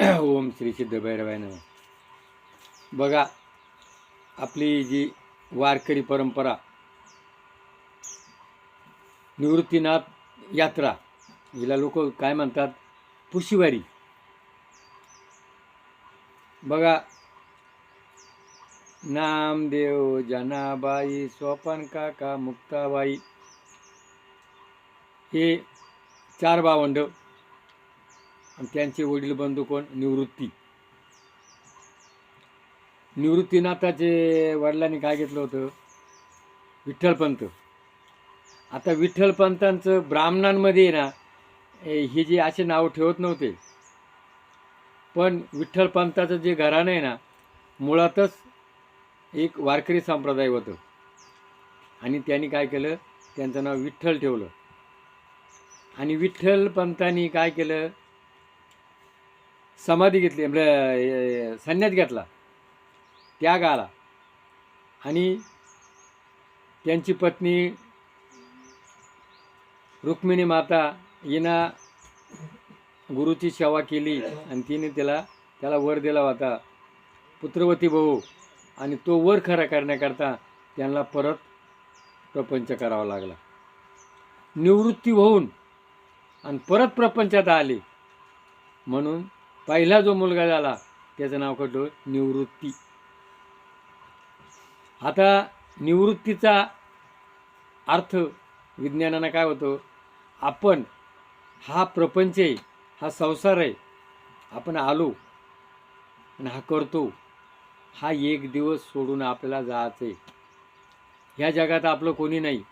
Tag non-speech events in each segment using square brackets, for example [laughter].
हो, ओम श्री सिद्ध बघा आपली जी वारकरी परंपरा निवृत्तीनाथ यात्रा हिला लोक काय म्हणतात? पुशीवारी. बघा नामदेव जनाबाई स्वपन काका मुक्ताबाई हे चार भावंड आणि त्यांचे वडील बंधू कोण? निवृत्ती. निवृत्तीनाथाचे वडिलांनी काय घेतलं होतं? विठ्ठलपंत. आता विठ्ठलपंतांचं ब्राह्मणांमध्ये आहे ना हे जे असे नाव ठेवत नव्हते. पण विठ्ठलपंताचं जे घराणं आहे ना मुळातच एक वारकरी संप्रदाय होतं. आणि त्यांनी काय केलं? त्यांचं नाव विठ्ठल ठेवलं. आणि विठ्ठलपंतांनी काय केलं? समाधी घेतली म्हणजे संन्यास घेतला. त्याग आला. आणि त्यांची पत्नी रुक्मिणी माता हिनं गुरुची सेवा केली आणि तिने त्याला त्याला वर दिला होता. पुत्रवती भाऊ आणि तो वर खरा करण्याकरता त्यांना परत प्रपंच करावा लागला. निवृत्ती होऊन आणि परत प्रपंचात आली. म्हणून पहिला जो मुलगा झाला त्याचं नाव कटो निवृत्ती. आता निवृत्तीचा अर्थ विज्ञानानं काय होतो? आपण हा प्रपंच आहे हा संसार आहे आपण आलो आणि हा करतो. हा एक दिवस सोडून आपल्याला जायचं आहे. ह्या जगात आपलं कोणी नाही.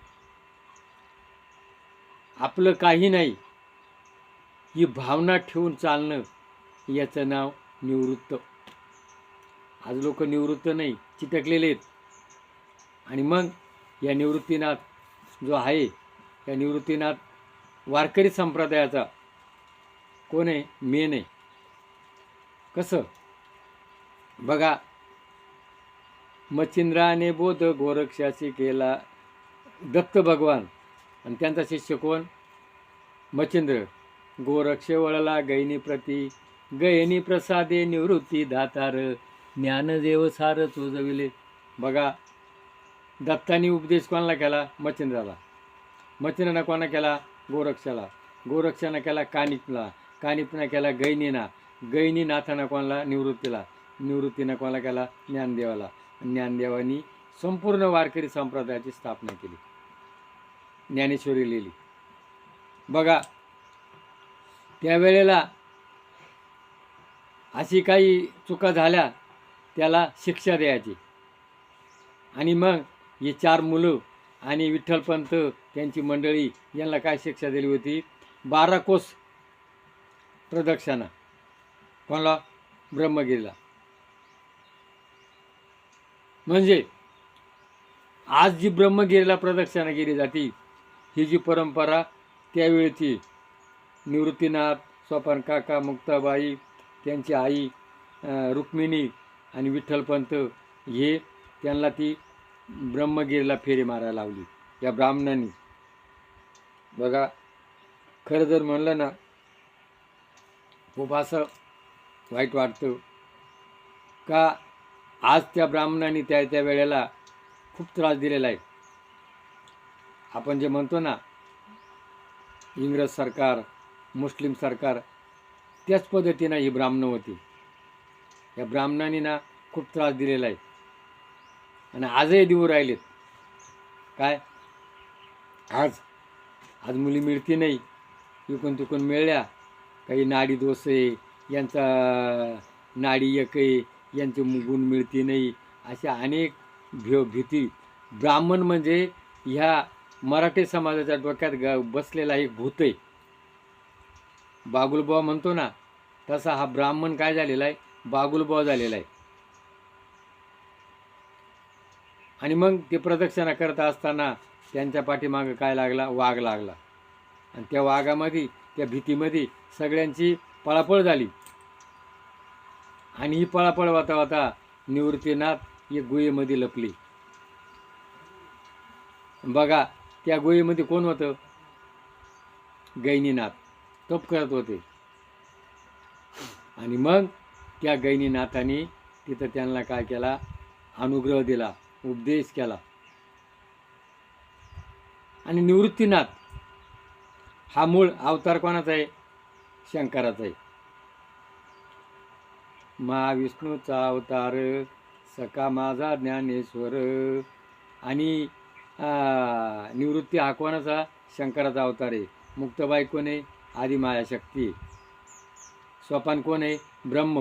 आपलं काही नाही. ही भावना ठेवून चालणं याचं नाव निवृत्त. आज लोक निवृत्त नाही चिटकलेले आहेत. आणि मग या निवृत्तीनाथ जो आहे या निवृत्तीनाथ वारकरी संप्रदायाचा कोण आहे? मेन आहे. कसं? बघा मच्छिंद्राने बोध गोरक्षाशी केला दत्त भगवान. आणि त्यांचा शिष्य कोण? मच्छिंद्र. गोरक्ष वळला गैनी गयनी गैनी प्रसादे निवृत्ती दातार ज्ञानदेव सार चोजविले बघा दत्तानी उपदेश कोणाला केला? मच्छिंद्राला. मच्छिंद्रानं कोणा केला? गोरक्षाला. गोरक्षानं केला कानिपला. कानिपनं केला गैनीना गैनीनाथानं कोणाला? निवृत्तीला. निवृत्तीनं कोणाला केला? ज्ञानदेवाला. ज्ञानदेवानी संपूर्ण वारकरी संप्रदायाची स्थापना केली. ज्ञानेश्वरी लिहिली. बघा त्यावेळेला अशी काही चुका झाल्या त्याला शिक्षा द्यायची. आणि मग हे चार मुलं आणि विठ्ठलपंत त्यांची मंडळी यांना काय शिक्षा दिली होती? बारा कोस प्रदक्षिणा. कोणाला? ब्रह्मगिरीला. म्हणजे आज जी ब्रह्मगिरीला प्रदक्षिणा केली जाते ही जी परंपरा त्यावेळीची निवृत्तीनाथ स्वपन काका मुक्ताबाई त्यांची आई रुक्मिणी आणि विठ्ठलपंत हे त्यांना ती ब्रह्मगिरीला फेरी मारायला लावली या ब्राह्मणांनी. बघा खरं जर म्हणलं ना खूप असं वाईट वाटतं. का आज त्या ब्राह्मणांनी त्या त्या वेळेला खूप त्रास दिलेला आहे. आपण जे म्हणतो ना इंग्रज सरकार मुस्लिम सरकार त्याच पद्धतीनं ही ब्राह्मणं होती. या ब्राह्मणांनी ना खूप त्रास दिलेला आहे. आणि आजही देऊ राहिलेत. काय? आज आज मुली मिळती नाही. इकून तिकून मिळल्या. काही नाडी दोसे आहे. यांचा नाडी एकही आहे. यांचे गुण मिळती नाही. अशा अनेक भ्यो भीती. ब्राह्मण म्हणजे ह्या मराठी समाजाच्या डोक्यात ग बसलेला एक भूत आहे. बागुलबुवा म्हणतो ना तसा हा ब्राह्मण काय झालेला आहे? बागुलबुवा झालेला आहे. आणि मग ते प्रदक्षिणा करत असताना त्यांच्या पाठीमागं काय लागला? वाघ लागला. आणि त्या वाघामध्ये त्या भीतीमध्ये सगळ्यांची पळापळ झाली. आणि ही पळापळ वाता वाता निवृत्तीनाथ एक गुहेमध्ये लपली. बघा त्या गुहेमध्ये कोण होतं? गैनीनाथ. तप करत होते. आणि मग त्या गैनीनाथाने तिथं त्यांना काय केला? अनुग्रह दिला उपदेश केला. आणि निवृत्तीनाथ हा मूळ अवतार कोणाचा आहे? शंकराचा आहे. महाविष्णूचा अवतार सका माझा ज्ञानेश्वर. आणि निवृत्ती हा कोणाचा? शंकराचा अवतार आहे. मुक्तबाई कोण आहे? आदिमाया शक्ती. आहे. सोपान कोण आहे? ब्रह्म.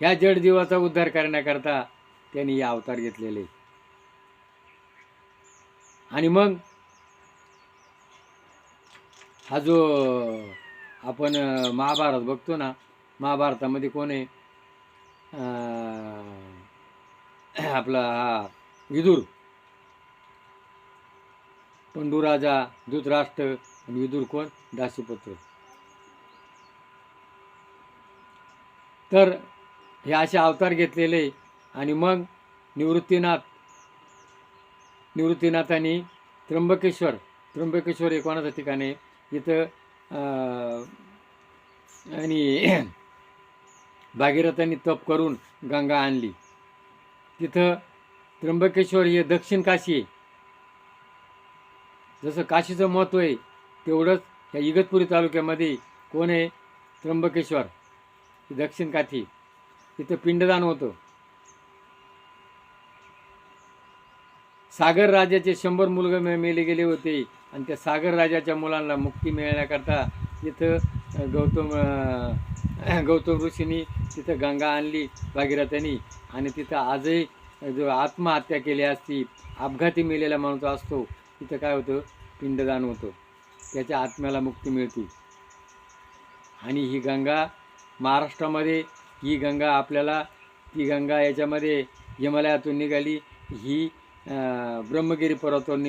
ह्या जड जीवाचा उद्धार करण्याकरता त्यांनी हे अवतार घेतलेले. आणि मग हा जो आपण महाभारत बघतो ना महाभारतामध्ये कोण आहे? आपला हा विदूर. पंडूराजा धृतराष्ट्र आणि विदुरकोण दासीपुत्र. तर हे असे अवतार घेतलेले आणि मग निवृत्तीनाथ निवृत्तीनाथांनी त्र्यंबकेश्वर त्र्यंबकेश्वर हे कोणाचं ठिकाण? आहे इथं आणि [clears throat] भागीरथांनी तप करून गंगा आणली. तिथं त्र्यंबकेश्वर हे दक्षिण काशी आहे. जसं काशीचं महत्त्व आहे तेवढंच ह्या इगतपुरी तालुक्यामध्ये कोण आहे? त्र्यंबकेश्वर दक्षिण काठी. तिथं पिंडदान होतं. सागर राजाचे शंभर मुलगे मेले गेले होते आणि त्या सागर राजाच्या मुलांना मुक्ती मिळण्याकरता तिथं गौतम [clears throat] गौतम ऋषींनी तिथं गंगा आणली भागीरथांनी आणि तिथं आजही जो आत्महत्या केली असती अपघाती मेलेला माणूस असतो. तिथं काय होतं? पिंडदान होतं. त्याच्या आत्म्याला मुक्ती मिळते. आणि ही गंगा महाराष्ट्रामध्ये ही गंगा आपल्याला ती गंगा याच्यामध्ये हिमालयातून निघाली. ही अं, ब्रह्मगिरी पर्वतावरून निघाली